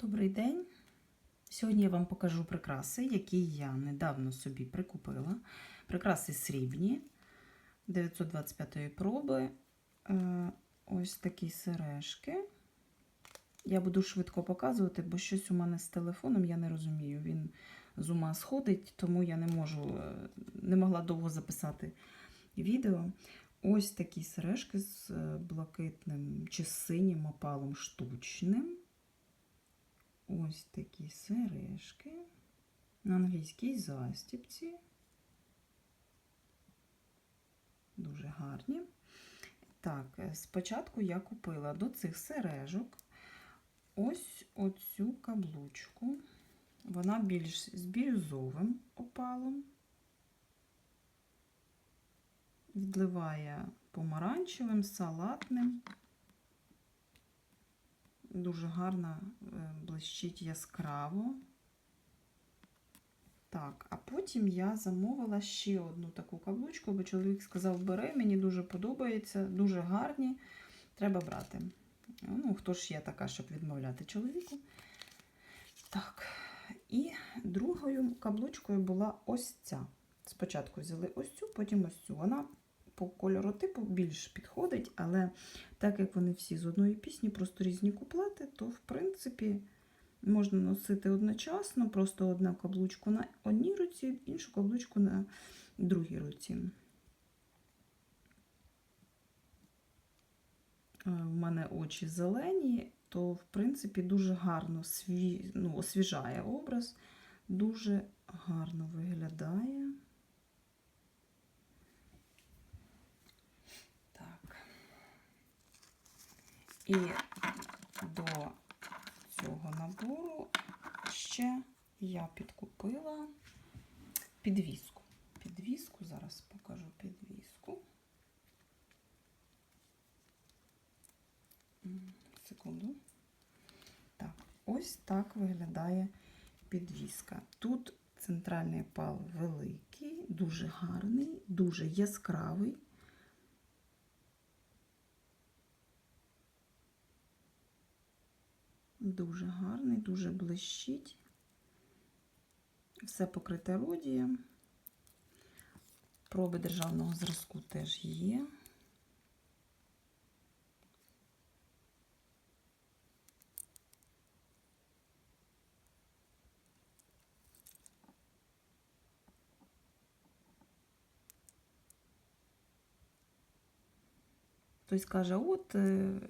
Добрий день. Сьогодні я вам покажу прикраси, які я недавно собі прикупила. Прикраси срібні 925 проби. Е, Ось такі сережки. Я буду швидко показувати, бо щось у мене з телефоном, я не розумію. Він з ума сходить, тому я не можу, е, не могла довго записати відео. Ось такі сережки з е, блакитним чи синім опалом штучним. Ось такі сережки на англійській застіпці. Дуже гарні. Так, е, спочатку я купила до цих сережок ось оцю каблучку. Вона більш з бірюзовим опалом. Відливає помаранчевим, салатним. Дуже гарно е, блищить яскраво. Так, а потім я замовила ще одну таку каблучку, бо чоловік сказав, бери, мені дуже подобається, дуже гарні, треба брати. Ну, хто ж я така, щоб відмовляти чоловіку. Так, і другою каблучкою була ось ця. Спочатку взяли ось цю, потім ось цю. Вона по кольору типу більш підходить, але так як вони всі з одної пісні, просто різні куплети, то в принципі можна носити одночасно, просто одну каблучку на одній руці, іншу каблучку на другій руці. У мене очі зелені, то, в принципі, дуже гарно сві... ну, освіжає образ, дуже гарно виглядає. Так. І до цього набору ще я підкупила підвіску. Підвіску, зараз покажу підвіску. Секунду. Так, ось так виглядає підвіска. Тут центральний пал великий, дуже гарний, дуже яскравий. Дуже гарний, дуже блищить. Все покрите родієм. Проби державного зразку теж є. Хтось каже, от е,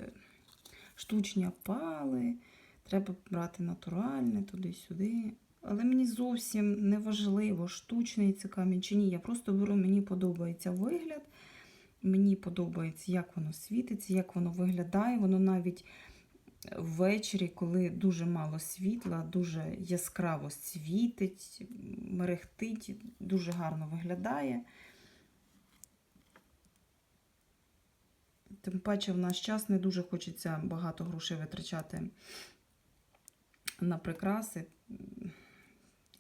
штучні опали, треба брати натуральне туди-сюди. Але мені зовсім не важливо, штучний це камінь чи ні. Я просто беру, мені подобається вигляд, мені подобається, як воно світиться, як воно виглядає. Воно навіть ввечері, коли дуже мало світла, дуже яскраво світить, мерехтить, дуже гарно виглядає. Тим паче в наш час не дуже хочеться багато грошей витрачати на прикраси.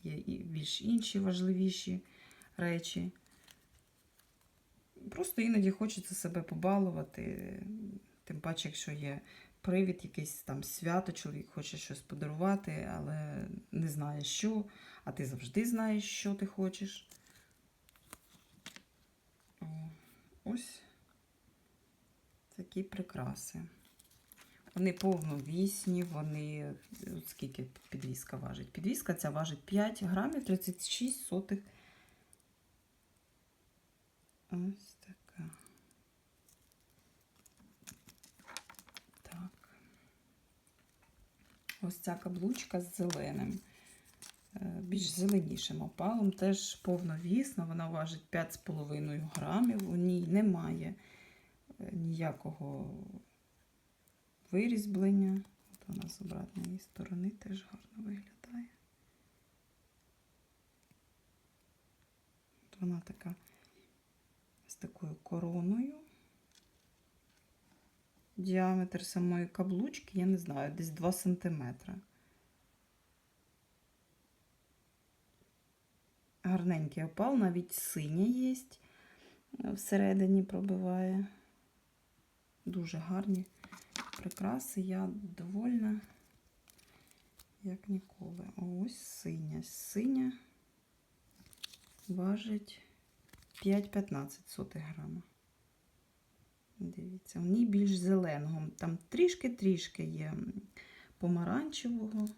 Є і більш інші важливіші речі. Просто іноді хочеться себе побалувати. Тим паче, якщо є привід, якийсь там свято, чоловік хоче щось подарувати, але не знає що, а ти завжди знаєш, що ти хочеш. О, ось такі прикраси. Вони повновісні, вони. От скільки підвіска важить? Підвіска ця важить 5 грамів 36 сотих. Ось така. Так. Ось ця каблучка з зеленим. е, Більш зеленішим опалом, теж повновісна, вона важить 5,5 грамів. У ній немає е, ніякого вирізблення. От вона з обратної сторони теж гарно виглядає. От вона така з такою короною. Діаметр самої каблучки, я не знаю, десь 2 см. Гарненький опал, навіть синя є, всередині пробиває. Дуже гарні прикраси. Я довольна. як ніколи. Ось синя. Синя важить 5,15 сотих грама. Дивіться, в ній більш зеленого. Там трішки-трішки є помаранчевого,